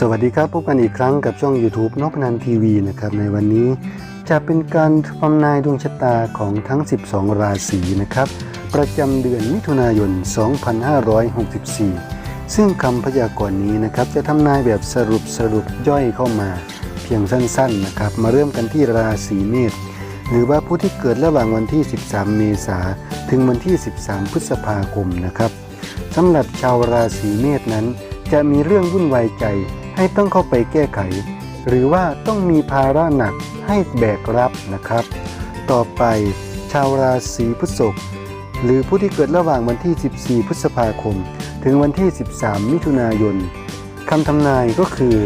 สวัสดีครับพบกันอีกครั้งกับช่อง YouTube นพนันทีวีนะครับในวันนี้จะเป็นการทำนายดวงชะตาของทั้ง 12 ราศีนะครับ ประจำเดือนมิถุนายน 2564 ซึ่งคำพยากรณ์นี้นะครับจะทำนายแบบสรุปสรุปย่อยเข้ามาเพียงสั้นๆนะครับ มาเริ่มกันที่ราศีเมษหรือว่าผู้ที่เกิดระหว่างวันที่ 13 เมษาถึงวันที่ 13 พฤษภาคมนะครับสำหรับชาวราศีเมษนั้นจะมีเรื่องวุ่นวายใจ ให้ต้องเข้าไปแก้ไข หรือว่าต้องมีภาระหนักให้แบกรับนะครับ ต่อไปชาวราศีพฤษภหรือผู้ที่เกิดระหว่างวันที่ 14 พฤษภาคม ถึงวันที่ 13 มิถุนายนคำทำนายก็คือ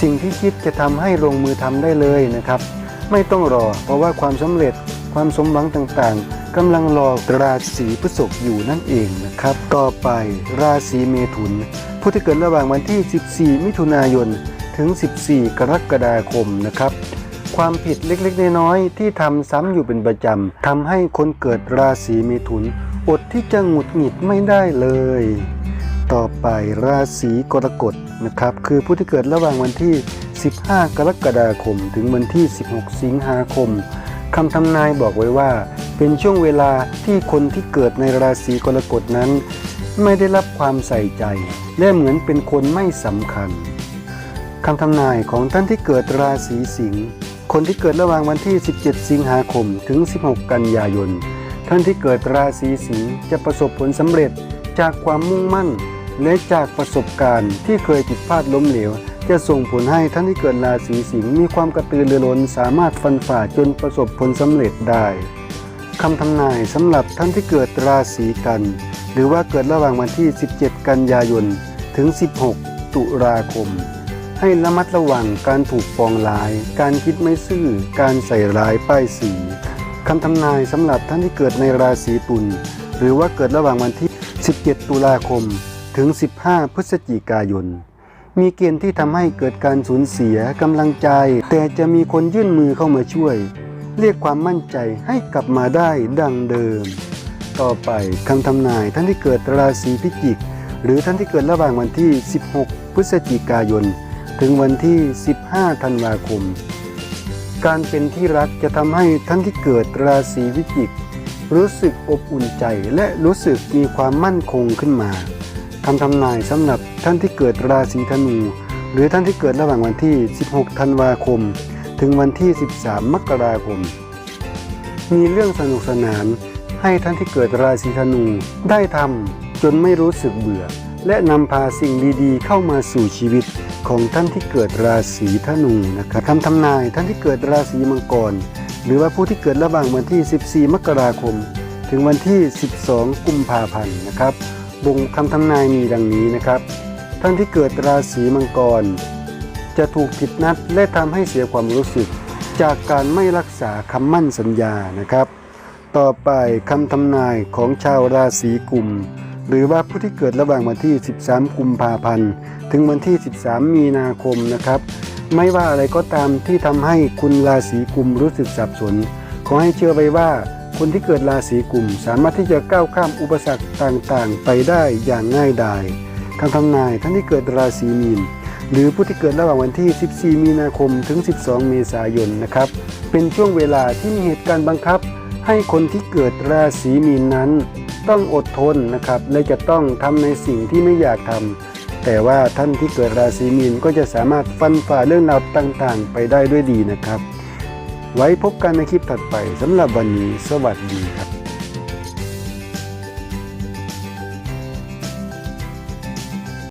สิ่งที่คิดจะทำให้ลงมือทำได้เลยนะครับ ไม่ต้องรอเพราะว่าความสำเร็จความสมหวังต่างๆ กำลังรอราศีพฤษภอยู่นั่นเองนะครับ ต่อไปราศีเมถุน ผู้ที่เกิดระหว่างวันที่ 14 มิถุนายน ถึง 14 กรกฎาคมนะครับ ความผิดเล็กๆ น้อยๆ ที่ทำซ้ำอยู่เป็นประจำทำให้คนเกิดราศีเมถุน อดที่จะหงุดหงิดไม่ได้เลย ต่อไปราศีกรกฎนะครับ คือผู้ที่เกิดระหว่างวันที่ 15 กรกฎาคม ถึงวันที่ 16 สิงหาคมคำทำนายบอกไว้ว่า เป็นช่วงเวลาที่คนที่เกิดในราศีกรกฎนั้น ไม่ได้รับความใส่ใจ และเหมือนเป็นคนไม่สำคัญคำทำนายของท่านที่เกิดราศีสิงห์คนที่เกิดระหว่างวันที่ 17 สิงหาคมถึง 16 กันยายน ท่านที่เกิดราศีสิงห์จะประสบผลสำเร็จจากความมุ่งมั่น และจากประสบการณ์ที่เคยผิดพลาดล้มเหลว จะส่งผลให้ท่านที่เกิดราศีสิงห์มีความกระตือรือร้นสามารถฟันฝ่าจนประสบผลสำเร็จได้ คำทำนายสำหรับท่านที่เกิดราศีกัน หรือว่าเกิดระหว่างวันที่ 17 กันยายน ถึง 16 ตุลาคม ให้ระมัดระวังการถูกปองร้าย การคิดไม่ซื่อ การใส่ร้ายป้ายสีคำทำนายสำหรับท่านที่เกิดในราศีตุลหรือว่าเกิดระหว่างวันที่ 17 ตุลาคม ถึง 15 พฤศจิกายน มีเกณฑ์ที่ทำให้เกิดการสูญเสียกำลังใจ แต่จะมีคนยื่นมือเข้ามาช่วย เรียกความมั่นใจให้กลับมาได้ดังเดิม ต่อไปคำทำนายท่านที่เกิดราศีพิจิก หรือท่านที่เกิดระหว่างวันที่ 16 พฤศจิกายน ถึงวันที่ 15 ธันวาคม การเป็นที่รักจะทำให้ท่านที่เกิดราศีพิจิก รู้สึกอบอุ่นใจและรู้สึกมีความมั่นคงขึ้นมาคำทำนายสำหรับท่านที่เกิดราศีธนู หรือท่านที่เกิดระหว่างวันที่ 16 ธันวาคม ถึงวันที่ 13 มกราคม มีเรื่องสนุกสนานให้ท่านที่เกิดราศีธนูได้ทำจนไม่รู้สึกเบื่อ และนำพาสิ่งดีๆ เข้ามาสู่ชีวิตของท่านที่เกิดราศีธนูนะครับคำทำนายท่านที่เกิดราศีมังกร หรือว่าผู้ที่เกิดระหว่างวันที่ 14 มกราคม ถึงวันที่ 12 กุมภาพันธ์นะครับบ่งคำทำนายมีดังนี้นะครับ ท่านที่เกิดราศีมังกร จะถูกผิดนัดและทำให้เสียความรู้สึก จากการไม่รักษาคำมั่นสัญญานะครับ ต่อไปคำทำนายของชาวราศีกุม หรือว่าผู้ที่เกิดระหว่างวันที่ 13 กุมภาพันธ์ ถึงวันที่ 13 มีนาคมนะครับ ไม่ว่าอะไรก็ตามที่ทำให้คุณราศีกุมรู้สึกสับสน ขอให้เชื่อไว้ว่าคนที่เกิดราศีกุมสามารถที่จะก้าวข้ามอุปสรรคต่างๆ ไปได้อย่างง่ายดายคำทำนายท่านที่เกิดราศีมีน หรือผู้ที่เกิดระหว่างวันที่ 14 มีนาคมถึง 12 เมษายนนะครับ เป็นช่วงเวลาที่มีเหตุการณ์บังคับ ให้คนที่เกิดราศีมีนนั้น ต้องอดทนนะครับและจะต้องทำในสิ่งที่ไม่อยากทำแต่ว่าท่านที่เกิดราศีมีนก็จะสามารถฟันฝ่าเรื่องราวต่างๆ ไปได้ด้วยดีนะครับ ไว้พบกันในคลิปถัดไปสำหรับวันนี้สวัสดีครับ